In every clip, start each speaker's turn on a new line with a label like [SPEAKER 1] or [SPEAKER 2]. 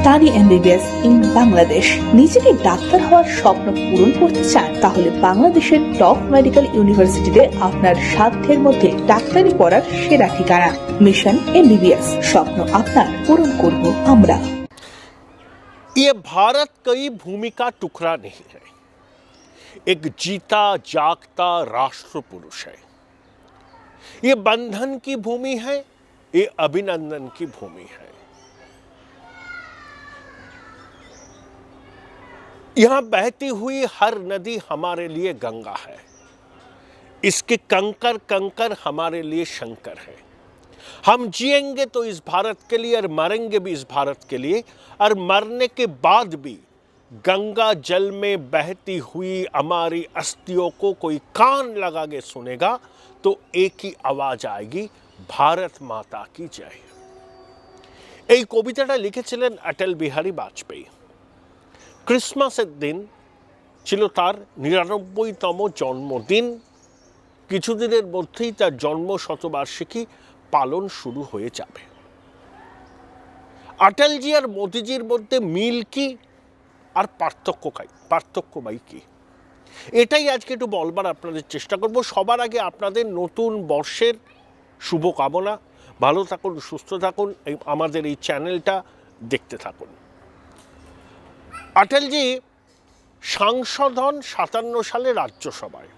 [SPEAKER 1] Study MBBS in Bangladesh নিজেকে doctor হওয়ার স্বপ্ন পূরণ করতে চান তাহলে বাংলাদেশের টপ মেডিকেল ইউনিভার্সিটিতে আপনার সাধ্যের মধ্যে ডাক্তারি পড়ার সেরা ঠিকানা মিশন এমবিবিএস স্বপ্ন আপনার পূরণ করব আমরা
[SPEAKER 2] ये भारत कोई भूमि का टुकड़ा नहीं है एक जीता जागता राष्ट्र पुरुष है ये बंधन की भूमि है ये अभिनंदन की भूमि है यहां बहती हुई हर नदी हमारे लिए गंगा है इसके कंकर कंकर हमारे लिए शंकर है हम जिएंगे तो इस भारत के लिए और मरेंगे भी इस भारत के लिए और मरने के बाद भी गंगा जल में बहती हुई हमारी अस्थियों को कोई कान लगा के सुनेगा तो एक ही आवाज आएगी ভারত মাতা কি জয় এই কবিতাটা লিখেছিলেন অটল বিহারী বাজপেয়ী ক্রিসমাসের দিন ছিল তার নিরানব্বইতম জন্মদিন। কিছুদিনের মধ্যেই তার জন্ম শতবার্ষিকী পালন শুরু হয়ে যাবে। অটলজি আর মোদিজির মধ্যে মিল কি আর পার্থক্য পার্থক্য বাই কি? এটাই আজকে একটু বলবার আপনাদের চেষ্টা করব। সবার আগে আপনাদের নতুন বর্ষের শুভকামনা। ভালো থাকুন, সুস্থ থাকুন আমাদের এই চ্যানেলটা দেখতে থাকুন। অটলজি সাংসদ হন সাতান্ন সালে রাজ্যসভায়।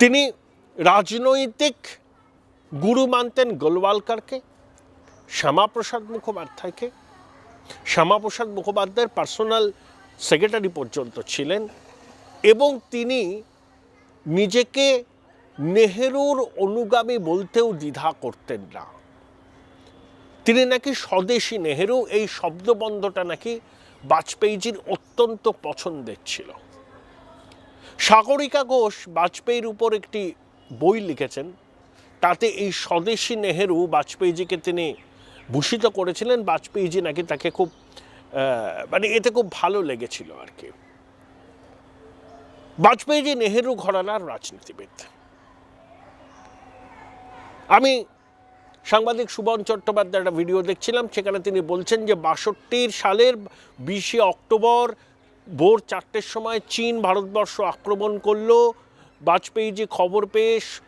[SPEAKER 2] তিনি রাজনৈতিক গুরু মানতেন গোলওয়ালকারকে, শ্যামাপ্রসাদ মুখোপাধ্যায়কে। শ্যামাপ্রসাদ মুখোপাধ্যায়ের পার্সোনাল সেক্রেটারি পর্যন্ত ছিলেন এবং তিনি নিজেকে নেহেরুর অনুগামী বলতেও দ্বিধা করতেন না। তিনি নাকি স্বদেশী নেহেরু, এই শব্দবন্ধটা নাকি বাজপেয়ীজির অত্যন্ত পছন্দের ছিল। সাগরিকা ঘোষ বাজপেয়ীর উপর একটি বই লিখেছেন। তাতে এই স্বদেশী নেহেরু বাজপেয়ীজিকে তিনি ভূষিত করেছিলেন। বাজপেয়ীজি নাকি তাকে খুব মানে এতে খুব ভালো লেগেছিল আর কি। বাজপেয়ীজি নেহেরু ঘরানার রাজনীতিবিদ। আমি সাংবাদিক সুবন চট্টোপাধ্যায় একটা ভিডিও দেখছিলাম সেখানে তিনি বলছেন যে বাষট্টির সালের বিশে অক্টোবর ভোর চারটের সময় চীন ভারতবর্ষ আক্রমণ করল। বাজপেয়ীজি খবর পেয়ে স-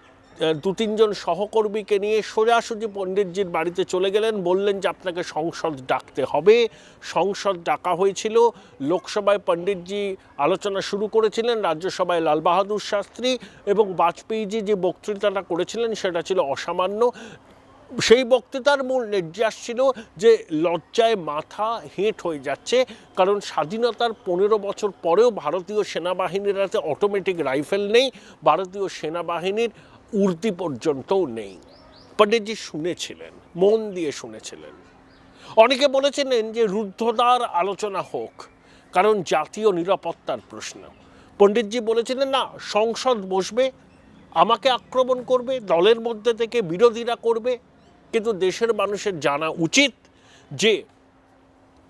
[SPEAKER 2] আহ, দু তিনজন সহকর্মীকে নিয়ে সোজাসুজি পণ্ডিতজির বাড়িতে চলে গেলেন। বললেন যে আপনাকে সংসদ ডাকতে হবে। সংসদ ডাকা হয়েছিল। লোকসভায় পণ্ডিতজি আলোচনা শুরু করেছিলেন রাজ্যসভায় লাল বাহাদুর শাস্ত্রী এবং বাজপেয়ীজি যে বক্তৃতাটা করেছিলেন সেটা ছিল অসামান্য। সেই বক্তৃতার মূল নির্যাস ছিল যে লজ্জায় মাথা হেঁট হয়ে যাচ্ছে, কারণ স্বাধীনতার পনেরো বছর পরেও ভারতীয় সেনাবাহিনীর হাতে অটোমেটিক রাইফেল নেই, ভারতীয় সেনাবাহিনীর উর্দি পর্যন্তও নেই। পণ্ডিতজি শুনেছিলেন, মন দিয়ে শুনেছিলেন। অনেকে বলেছিলেন যে রুদ্ধদ্বার আলোচনা হোক, কারণ জাতীয় নিরাপত্তার প্রশ্ন। পণ্ডিতজি বলেছিলেন, না, সংসদ বসবে, আমাকে আক্রমণ করবে, দলের মধ্যে থেকে বিরোধীরা করবে কিন্তু দেশের মানুষের জানা উচিত যে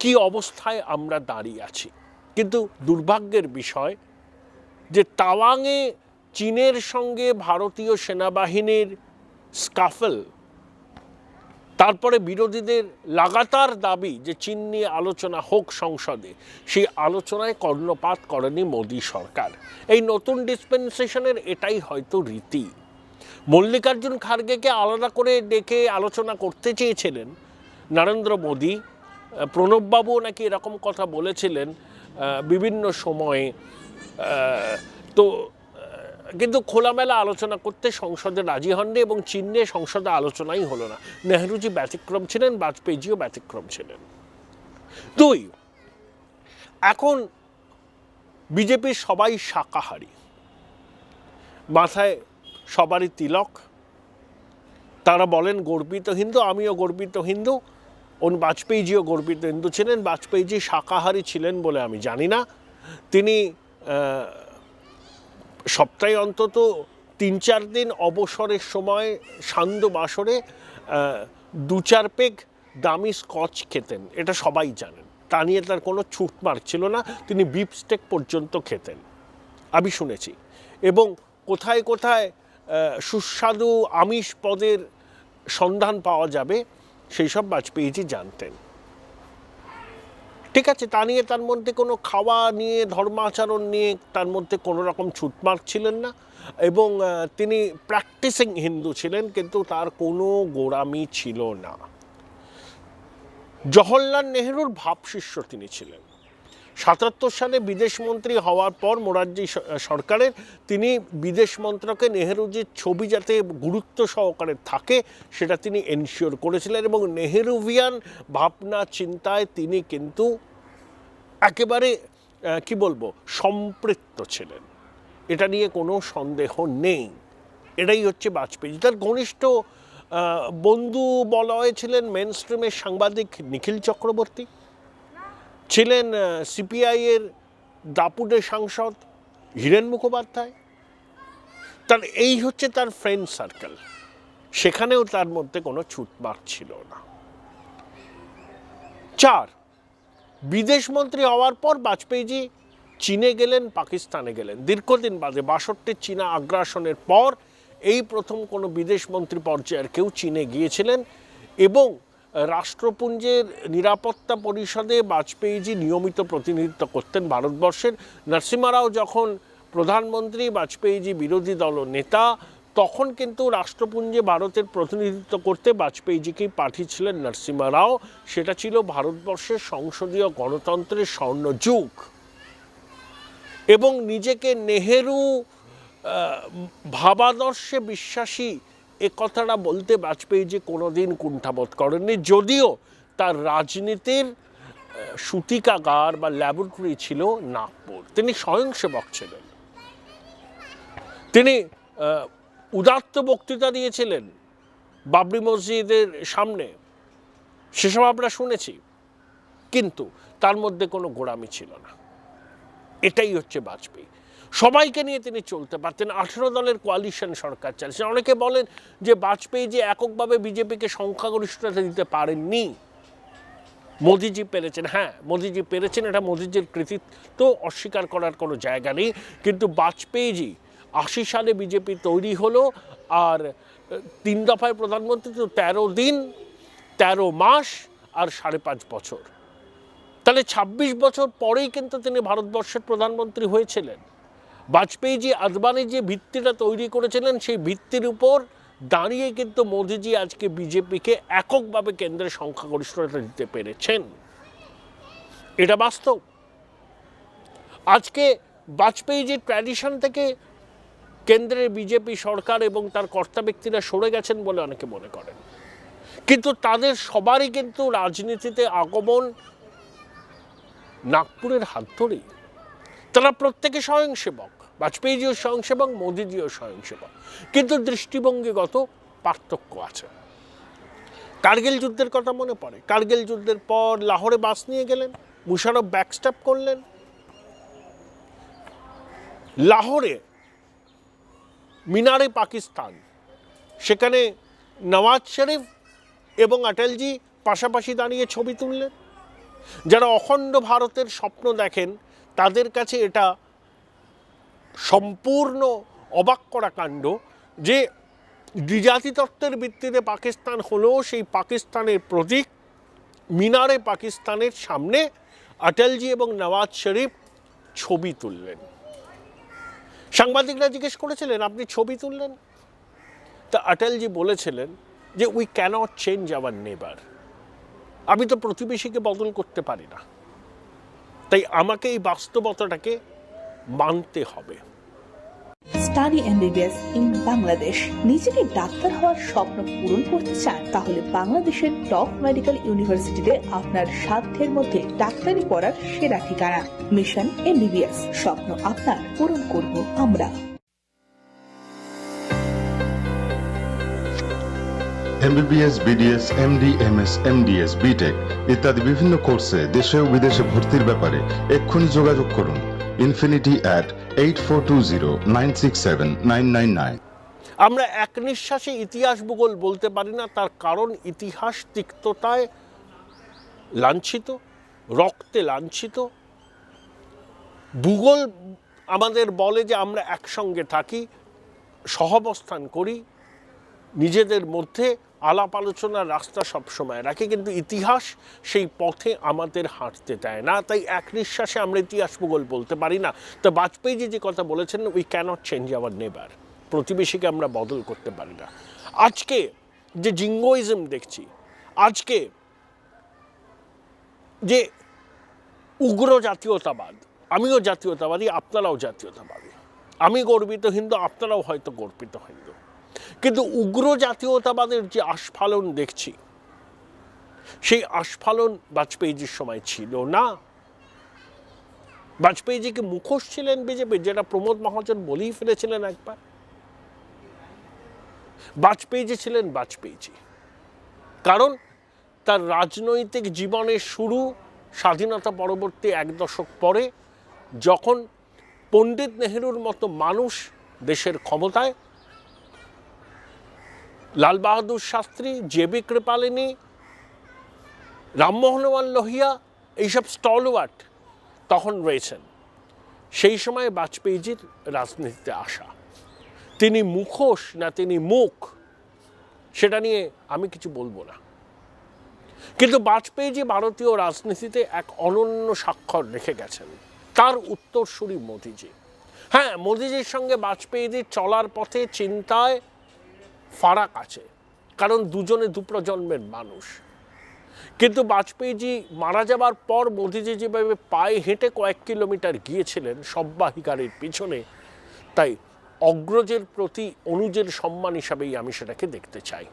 [SPEAKER 2] কি অবস্থায় আমরা দাঁড়িয়ে আছি। কিন্তু দুর্ভাগ্যের বিষয় যে তাওয়াংয়ে চীনের সঙ্গে ভারতীয় সেনাবাহিনীর স্কাফেল, তারপরে বিরোধীদের লাগাতার দাবি যে চীন নিয়ে আলোচনা হোক সংসদে, সেই আলোচনায় কর্ণপাত করেনি মোদী সরকার। এই নতুন ডিসপেন্সেশনের এটাই হয়তো রীতি। মল্লিকার্জুন খার্গেকে আলাদা করে ডেকে আলোচনা করতে চেয়েছিলেন নরেন্দ্র মোদী। প্রণববাবুও নাকি এরকম কথা বলেছিলেন বিভিন্ন সময়ে। তো কিন্তু খোলামেলা আলোচনা করতে সংসদে রাজি হননি এবং চীন নিয়ে সংসদে আলোচনাই হলো না। নেহরুজি ব্যতিক্রম ছিলেন, বাজপেয়ীজিও ব্যতিক্রম ছিলেন। দুই, এখন বিজেপির সবাই শাকাহারী। মাথায় সবারই তিলক। তারা বলেন, গর্বিত হিন্দু, আমিও গর্বিত হিন্দু। ওন বাজপেয়ীজিও গর্বিত হিন্দু ছিলেন, বাজপেয়ীজি শাকাহারী ছিলেন বলে আমি জানি না। তিনি সপ্তাহে অন্তত তিন চার দিন অবসরের সময় সান্ধ্য বাসরে দু চার পেগ দামি স্কচ খেতেন। এটা সবাই জানেন। তা নিয়ে তার কোনো ছুট ছিল না। তিনি বিফ স্টেক পর্যন্ত খেতেন। আমি শুনেছি। এবং কোথায় কোথায় সুস্বাদু আমিষ পদের সন্ধান পাওয়া যাবে, সেই সব বাজপেয়ীজি জানতেন। ঠিক আছে, তা নিয়ে তার মধ্যে কোনো খাওয়া নিয়ে, ধর্মাচরণ নিয়ে তার মধ্যে কোনো রকম ছুটমার ছিলেন না এবং তিনি প্র্যাকটিসিং হিন্দু ছিলেন, কিন্তু তার কোনো গোড়ামি ছিল না। জওহরলাল নেহরুর ভাবশিষ্য তিনি ছিলেন। সাতাত্তর সালে বিদেশ মন্ত্রী হওয়ার পর মোরারজি সরকারের, তিনি বিদেশ মন্ত্রকে নেহেরুজির ছবি যাতে গুরুত্ব সহকারে থাকে, সেটা তিনি এনশিওর করেছিলেন এবং নেহেরুভিয়ান ভাবনা, চিন্তায় তিনি কিন্তু একেবারে কি বলব, সম্পৃক্ত ছিলেন। এটা নিয়ে কোনো সন্দেহ নেই। এটাই হচ্ছে বাজপেয়ী। তার ঘনিষ্ঠ বন্ধু বলয় ছিলেন মেন স্ট্রিমের সাংবাদিক নিখিল চক্রবর্তী। ছিলেন সিপিআই এর দাপুটের সাংসদ হীরেন মুখোপাধ্যায়। তার এই হচ্ছে তার ফ্রেন্ড সার্কেল সেখানেও তার মধ্যে কোনো ছুটমার ছিল না। চার, বিদেশ মন্ত্রী হওয়ার পর বাজপেয়ীজি চীনে গেলেন, পাকিস্তানে গেলেন। দীর্ঘদিন বাদে বাষট্টির চীনা আগ্রাসনের পর এই প্রথম কোনো বিদেশ মন্ত্রী পর্যায়ের কেউ চীনে গিয়েছিলেন এবং রাষ্ট্রপুঞ্জের নিরাপত্তা পরিষদে বাজপেয়ীজি নিয়মিত প্রতিনিধিত্ব করতেন ভারতবর্ষের। নরসিমা রাও যখন প্রধানমন্ত্রী, বাজপেয়ীজি বিরোধী দল নেতা, তখন কিন্তু রাষ্ট্রপুঞ্জে ভারতের প্রতিনিধিত্ব করতে বাজপেয়ীজিকেই পাঠিয়েছিলেন নরসিমা রাও সেটা ছিল ভারতবর্ষের সংসদীয় গণতন্ত্রের স্বর্ণযুগ। এবং নিজেকে নেহেরু ভাবাদর্শে বিশ্বাসী এ কথাটা বলতে বাজপেয়ীজি কোনোদিন কুণ্ঠাবোধ করেননি, যদিও তার রাজনীতির সূতিকাগার বা ল্যাবরেটরি ছিল নাগপুর। তিনি স্বয়ংসেবক ছিলেন। তিনি উদাত্ত বক্তৃতা দিয়েছিলেন বাবরি মসজিদের সামনে। সেসব আমরা শুনেছি, কিন্তু তার মধ্যে কোনো গোড়ামি ছিল না। এটাই হচ্ছে বাজপেয়ী। সবাইকে নিয়ে তিনি চলতে পারতেন। আঠেরো দলের কোয়ালিশন সরকার চালিয়েছেন। অনেকে বলেন যে বাজপেয়ী যে এককভাবে বিজেপিকে সংখ্যাগরিষ্ঠতা দিতে পারেননি, মোদিজি পেরেছেন। হ্যাঁ মোদিজি পেরেছেন, এটা মোদিজির কৃতিত্ব অস্বীকার করার কোনো জায়গা নেই। কিন্তু বাজপেয়ীজি আশি সালে বিজেপি তৈরি হলো আর তিন দফায় প্রধানমন্ত্রী তো তেরো দিন, তেরো মাস আর সাড়ে পাঁচ বছর। তাহলে ২৬ বছর পরেই কিন্তু তিনি ভারতবর্ষের প্রধানমন্ত্রী হয়েছিলেন। বাজপেয়ীজি আদবানি যে ভিত্তিটা তৈরি করেছিলেন, সেই ভিত্তির উপর দাঁড়িয়ে কিন্তু মোদিজি আজকে বিজেপিকে এককভাবে কেন্দ্রের সংখ্যাগরিষ্ঠতা দিতে পেরেছেন। এটা বাস্তব। আজকে বাজপেয়ী যে ট্র্যাডিশন থেকে কেন্দ্রের বিজেপি সরকার এবং তার কর্তা ব্যক্তিরা সরে গেছেন বলে অনেকে মনে করেন। কিন্তু তাদের সবারই কিন্তু রাজনীতিতে আগমন নাগপুরের হাত ধরেই। তারা প্রত্যেকে স্বয়ংসেবক। বাজপেয়ীজিও স্বয়ংসেবক, মোদিজিও স্বয়ংসেবক। কিন্তু দৃষ্টিভঙ্গিগত পার্থক্য আছে। কার্গিল যুদ্ধের কথা মনে পড়ে। কার্গিল যুদ্ধের পর লাহোরে বাস নিয়ে গেলেন, মুশারফ ব্যাকস্ট্যাপ করলেন। লাহোরে মিনারে পাকিস্তান, সেখানে নওয়াজ শরীফ এবং অটলজি পাশাপাশি দাঁড়িয়ে ছবি তুললেন। যারা অখণ্ড ভারতের স্বপ্ন দেখেন, তাদের কাছে এটা সম্পূর্ণ অবাক করা কাণ্ড যে দ্বিজাতি তত্ত্বের ভিত্তিতে পাকিস্তান হলেও সেই পাকিস্তানের প্রতীক মিনারে পাকিস্তানের সামনে অটলজি এবং নওয়াজ শরীফ ছবি তুললেন। সাংবাদিকরা জিজ্ঞেস করেছিলেন, আপনি ছবি তুললেন? তা অটলজি বলেছিলেন যে উই ক্যানট চেঞ্জ আওয়ার নেবার আমি তো প্রতিবেশীকে বদল করতে পারি না। তাই আমাকে এই বাস্তবতাটাকে মানতে হবে।
[SPEAKER 1] স্টাডি এমবিবিএস ইন বাংলাদেশ নিজেকে ডাক্তার হওয়ার স্বপ্ন পূরণ করতে চান তাহলে বাংলাদেশের টপ মেডিকেল ইউনিভার্সিটিতে আপনার সাধ্যের মধ্যে ডাক্তারি পড়ার সেরা ঠিকানা। মিশন এমবিবিএস স্বপ্ন আপনার পূরণ করব আমরা।
[SPEAKER 3] MBBS BDS MD MS MDS BTech ইত্যাদি বিভিন্ন কোর্সে দেশে ও বিদেশে ভর্তির ব্যাপারে এক্ষুনি যোগাযোগ করুন। Infinity at eight four two zero nine six seven nine nine nine
[SPEAKER 2] আমরা এক নিঃশ্বাসে ইতিহাস ভূগোল বলতে পারি না, তার কারণ ইতিহাস তিক্ততায় লাঞ্ছিত, রক্তে লাঞ্ছিত। ভূগোল আমাদের বলে যে আমরা একসঙ্গে থাকি, সহাবস্থান করি, নিজেদের মধ্যে আলাপ আলোচনার রাস্তা সবসময় রাখে, কিন্তু ইতিহাস সেই পথে আমাদের হাঁটতে দেয় না। তাই এক নিঃশ্বাসে আমরা ইতিহাস ভূগোল বলতে পারি না। তো বাজপেয়ীজি যে কথা বলেছেন উই ক্যানট চেঞ্জ আওয়ার নেবার প্রতিবেশীকে আমরা বদল করতে পারি না। আজকে যে জিঙ্গোইজম দেখছি, আজকে যে উগ্র জাতীয়তাবাদ, আমিও জাতীয়তাবাদী, আপনারাও জাতীয়তাবাদী। আমি গর্বিত হিন্দু, আপনারাও হয়তো গর্বিত হিন্দু। কিন্তু উগ্র জাতীয়তাবাদের যে আস্ফালন দেখছি, সেই আস্ফালন বাজপেয়ীজির সময় ছিল না। বাজপেয়ীজি কি মুখোশ ছিলেন বিজেপি, যেটা প্রমোদ মহাজন বলেই ফেলেছিলেন একবার। বাজপেয়ীজি ছিলেন বাজপেয়ীজি। কারণ তার রাজনৈতিক জীবনের শুরু স্বাধীনতা পরবর্তী এক দশক পরে, যখন পণ্ডিত নেহেরুর মতো মানুষ দেশের ক্ষমতায় লাল বাহাদুর শাস্ত্রী, জে বি কৃপালিনী রামমোহনওয়াল লোহিয়া, এইসব স্টলওয়ার্ট তখন রয়েছেন। সেই সময় বাজপেয়ীজির রাজনীতিতে আসা। তিনি মুখোশ না তিনি মুখ, সেটা নিয়ে আমি কিছু বলব না। কিন্তু বাজপেয়ীজি ভারতীয় রাজনীতিতে এক অনন্য স্বাক্ষর রেখে গেছেন। তার উত্তরসূরি মোদিজি। হ্যাঁ মোদিজির সঙ্গে বাজপেয়ীজির চলার পথে, চিন্তায় ফারাক আছে, কারণ দুজনে দু প্রজন্মের মানুষ। কিন্তু বাজপেয়ীজি মারা যাবার পর মোদিজি যেভাবে পায়ে হেঁটে কয়েক কিলোমিটার গিয়েছিলেন সব্বাহী গাড়ির পিছনে, তাই অগ্রজের প্রতি অনুজের সম্মান হিসাবেই আমি সেটাকে দেখতে চাই।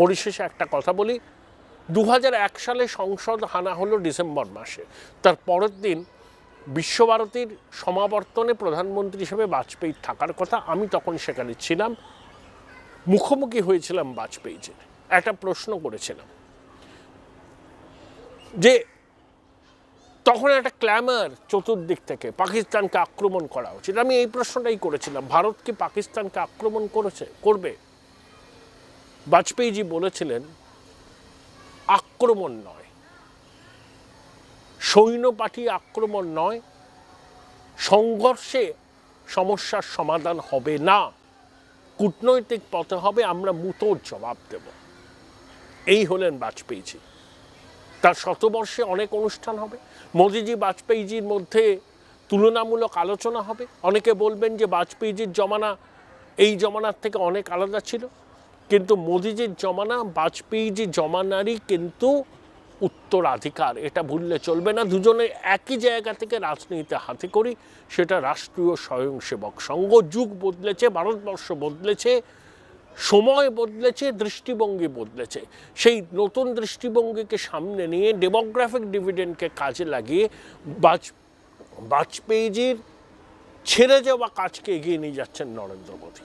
[SPEAKER 2] পরিশেষে একটা কথা বলি দু সালে সংসদ হানা হলো ডিসেম্বর মাসে। তার পরের দিন বিশ্বভারতীর সমাবর্তনে প্রধানমন্ত্রী হিসেবে বাজপেয়ীর থাকার কথা আমি তখন সেখানে ছিলাম। মুখোমুখি হয়েছিলাম বাজপেয়ীজির একটা প্রশ্ন করেছিলাম। যে তখন একটা ক্ল্যামার চতুর্দিক থেকে পাকিস্তানকে আক্রমণ করা উচিত। আমি এই প্রশ্নটাই করেছিলাম। ভারত কি পাকিস্তানকে আক্রমণ করেছে, করবে? বাজপেয়ীজি বলেছিলেন, আক্রমণ নয়। সৈন্য পাঠিয়ে আক্রমণ নয়। সংঘর্ষে সমস্যার সমাধান হবে না। কূটনৈতিক পথে হবে, আমরা মুতোর জবাব দেব। এই হলেন বাজপেয়ীজি। তার শতবর্ষে অনেক অনুষ্ঠান হবে। মোদিজি বাজপেয়ীজির মধ্যে তুলনামূলক আলোচনা হবে। অনেকে বলবেন যে বাজপেয়ীজির জমানা এই জমানার থেকে অনেক আলাদা ছিল। কিন্তু মোদিজির জমানা, বাজপেয়ীজির জমানারই কিন্তু উত্তরাধিকার, এটা ভুললে চলবে না। দুজনে একই জায়গা থেকে রাজনীতিতে হাতে করি, সেটা রাষ্ট্রীয় স্বয়ংসেবক সংঘ যুগ বদলেছে, ভারতবর্ষ বদলেছে, সময় বদলেছে, দৃষ্টিভঙ্গি বদলেছে। সেই নতুন দৃষ্টিভঙ্গিকে সামনে নিয়ে ডেমোগ্রাফিক ডিভিডেন্ডকে কাজে লাগিয়ে বাজ, বাজপেয়ীজির ছেড়ে যাওয়া কাজকে এগিয়ে নিয়ে যাচ্ছেন নরেন্দ্র মোদী।